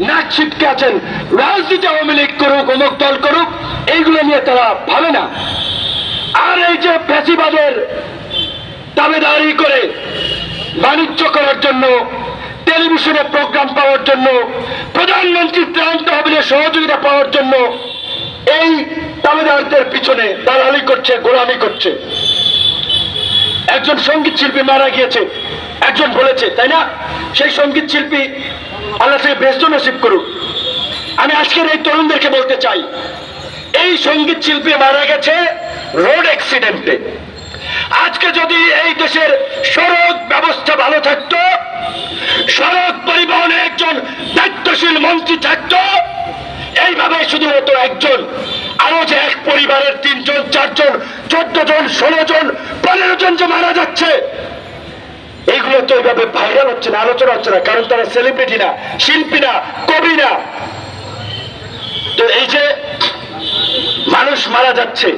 নাক ছিটকে আছেন। রাজনীতি আওয়ামী লীগ করুক, অমুক দল করুক, এইগুলো নিয়ে তারা ভাবে না। আর এই যে ফ্যাসিবাদের দাবিদারি করে বাণিজ্য করার জন্য, টেলিভিশনে প্রোগ্রাম পাওয়ার জন্য প্রধানমন্ত্রীর ত্রাণ তহবিলের সহযোগিতা পাওয়ার জন্য, এই দাবিদারদের পিছনে দালালি করছে, গোলামি করছে। একজন সংগীত শিল্পী মারা গিয়েছে, একজন বলেছে, তাই না? সেই সংগীত শিল্পী আল্লাহ থেকে ব্যস্ত নসিব করুক। আমি আজকের এই তরুণদেরকে বলতে চাই, এই সংগীত শিল্পী মারা গেছে রোড অ্যাক্সিডেন্টে আজকে যদি এই দেশের সড়ক ব্যবস্থা ভালো থাকতো, সড়ক পরিবহনে একজন দায়িত্বশীল মন্ত্রী থাকতো, এইভাবে শুধুমাত্র একজন আরও যে এক পরিবারের তিনজন, চারজন, চোদ্দ জন, ষোলো জন, পনেরো জন যে মারা যাচ্ছে এইগুলো তো এইভাবে ভাইরাল হচ্ছে না আলোচনা হচ্ছে না কারণ তারা সেলিব্রিটি না শিল্পী না কবি না। তো এই যে মানুষ মারা যাচ্ছে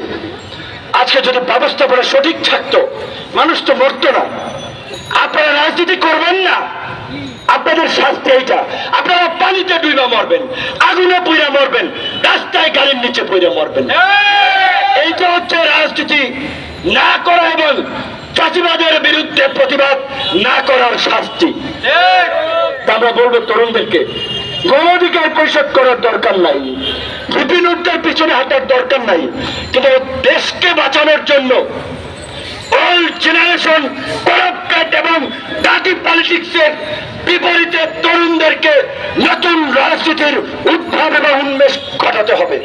আজকে যদি ব্যবস্থাপনা সঠিক থাকতো মানুষ তো মরতো না। আপনারা রাজনীতি করবেন না। আপনাদের শাস্তি এইটা। আপনারা পানিতে ডুইবা মরবেন আগুনে পুইরা মরবেন রাস্তায় গাড়ির নিচে পুইরা মরবেন। এইটা হচ্ছে রাজনীতি না করা এবং চাষিবাদের বিরুদ্ধে প্রতিবাদ না করার শাস্তি। আমরা বলব তরুণদেরকে, গণঅধিকার পরিষদ করার দরকার নাই। বিপিনুরদের পিছনে হাঁটার দরকার নাই। কিন্তু দেশকে বাঁচানোর জন্য বিপরীতে তরুণদেরকে নতুন রাজনীতির উদ্ভাব এবং উন্মেষ ঘটাতে হবে।